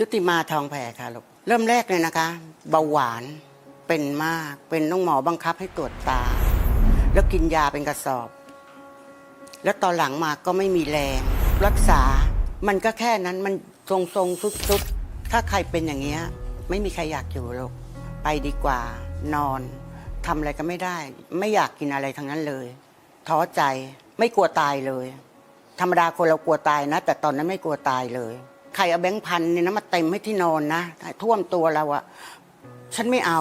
ชุติมาทองแผ่ค่ะลูกเริ่มแรกเลยนะคะ เบาหวานเป็นมากเป็นต้องหมอบังคับให้ตรวจตา แล้วกินยาเป็นกระสอบ แล้วตอนหลังมาก็ไม่มีแรง รักษามันก็แค่นั้นมันทรงทรงสุดๆถ้าใครเป็นอย่างเงี้ย ไม่มีใครอยากอยู่หรอกไปดีกว่า นอนทำอะไรก็ไม่ได้ ไม่อยากกินอะไรทั้งนั้นเลยท้อใจไม่กลัวตายเลย ธรรมดาคนเรากลัวตายนะ แต่ตอนนั้นไม่กลัวตายเลย ใครเอาแบงค์พันเนี่ยนะมาเต็มให้ที่นอนนะท่วมตัวเราอะฉันไม่เอา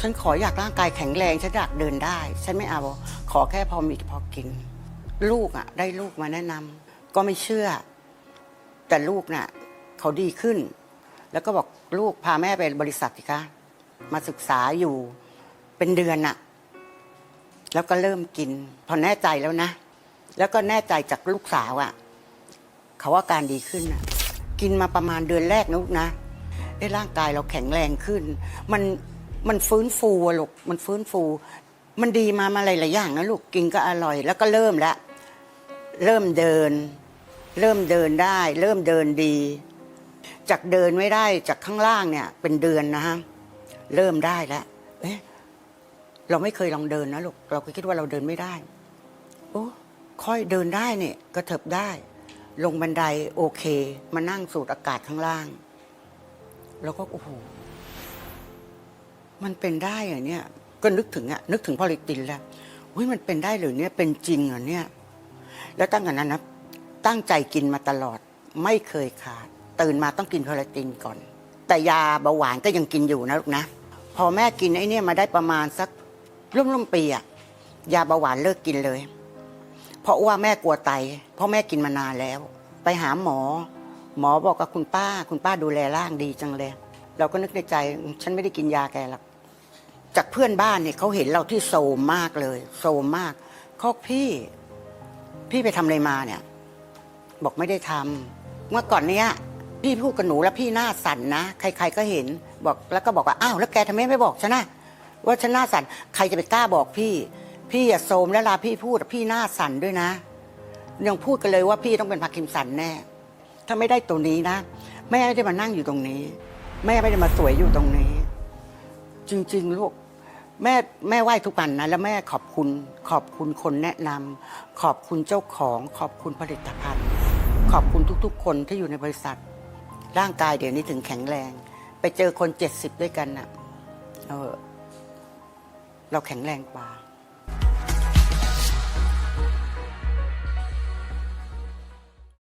ฉันขออยากร่างกายแข็งแรงฉันอยากเดินได้ ฉันไม่เอา ขอแค่พอมีพอกิน ลูกอะได้ลูกมาแนะนำก็ไม่เชื่อ แต่ลูกน่ะเขาดีขึ้น แล้วก็บอกลูกพาแม่ไปบริษัทสิคะมาศึกษาอยู่เป็นเดือนน่ะ แล้วก็เริ่มกิน พอแน่ใจแล้วนะ แล้วก็แน่ใจจากลูกสาวอะ่ะ เขาว่าการดีขึ้นน่ะ กินมาประมาณเดือนแรกนะลูกนะเอ้ร่างกายเราแข็งแรงขึ้น มันมันฟื้นฟูอะลูกมันฟื้นฟู มันดีมามาหลายๆอย่างนะลูกกินก็อร่อย แล้วก็เริ่มล้วเริ่มเดิน เริ่มเดินได้ เริ่มเดินดี จากเดินไม่ได้จากข้างล่างเนี่ย เป็นเดือนนะฮะเริ่มได้แล้วเอ๊ะเราไม่เคยลองเดินนะลูกเราก็คิดว่าเราเดินไม่ได้โอ้ค่อยเดินได้เนี่ยกระเถิบได้ ลงบันไดโอเค มานั่งสูดอากาศข้างล่าง แล้วก็โอ้โหมันเป็นได้เหรอเนี่ย ก็นึกถึงอะนึกถึงพอลิตินแล้วเฮ้ยมันเป็นได้หรือเนี่ยเป็นจริงเหรอเนี่ย แล้วตั้งแต่นั้นนะตั้งใจกินมาตลอด ไม่เคยขาด ตื่นมาต้องกินพอลิตินก่อน แต่ยาเบาหวานก็ยังกินอยู่นะลูกนะ พอแม่กินไอ้นี่มาได้ประมาณสักร่วมๆปีอะยาเบาหวานเลิกกินเลย เพราะว่าแม่กลัวไต เพราะแม่กินมานานแล้ว ไปหาหมอ หมอบอกกับคุณป้า คุณป้าดูแลร่างดีจังเลย เราก็นึกในใจ ฉันไม่ได้กินยาแกหรอกจากเพื่อนบ้านเนี่ยเขาเห็นเราที่โซมมากเลยโซมมากเขาบอกพี่ พี่ไปทำอะไรมาเนี่ย บอกไม่ได้ทำเมื่อก่อนเนี้ยพี่พูดกับหนูแล้วพี่หน้าสั่นนะใคร ๆก็เห็นบอกแล้วก็บอกว่าอ้าวแล้วแกทำไมไม่บอกฉันนะว่าฉันหน้าสั่นใครจะไปกล้าบอกพี่ พี่อย่าโซมแล้วลาพี่พูดพี่หน้าสั่นด้วยนะ ยังพูดกันเลยว่าพี่ต้องเป็นพาร์กินสันแน่ ถ้าไม่ได้ตัวนี้นะ แม่ไม่ได้มานั่งอยู่ตรงนี้ แม่ไม่ได้มาสวยอยู่ตรงนี้ จริง ๆ ลูกแม่แม่ไหว้ทุกวันนะ แล้วแม่ขอบคุณ ขอบคุณคนแนะนำขอบคุณเจ้าของ ขอบคุณผลิตภัณฑ์ ขอบคุณทุกๆ คนที่อยู่ในบริษัท ร่างกายเดี๋ยวนี้ถึงแข็งแรง ไปเจอคนเจ็ดสิบด้วยกันน่ะ เออ เราแข็งแรงกว่า